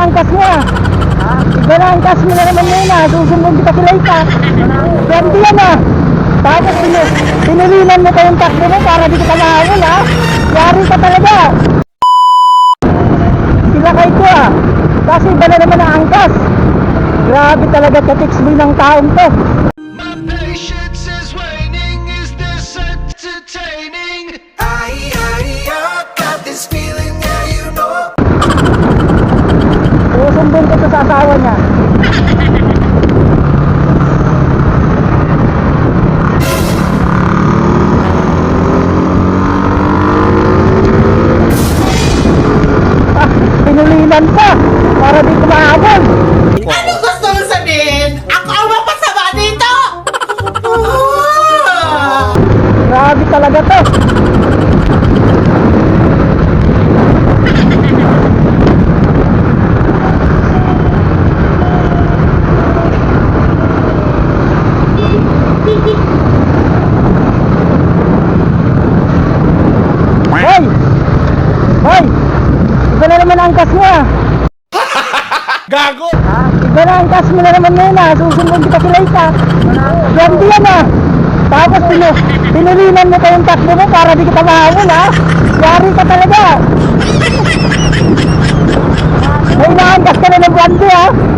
na ang mo ah. Iba na ang kas mo na naman yun ah. Susumbong kita kay Laika. Swerte yan ah. Tapos pinu pinulinan mo pa yung takbo mo para di kita mahawal ah. Yari ka talaga. Sila kay ko ah. Kasi iba na naman ang angkas. Grabe talaga ka-text mo ng taong to. To sa asawa niya. Ah, pinulinan pa para di ko naman ang kas mo ah. Gago! Ha? Iba na ang kas mo na naman ngayon ah. Susunod kita kay Laika. Swerte yan ah. Tapos pinu pinulinan mo pa yung takbo mo para di kita mahabol ah. Yari ka talaga. May naangkas ka na ng blande ah.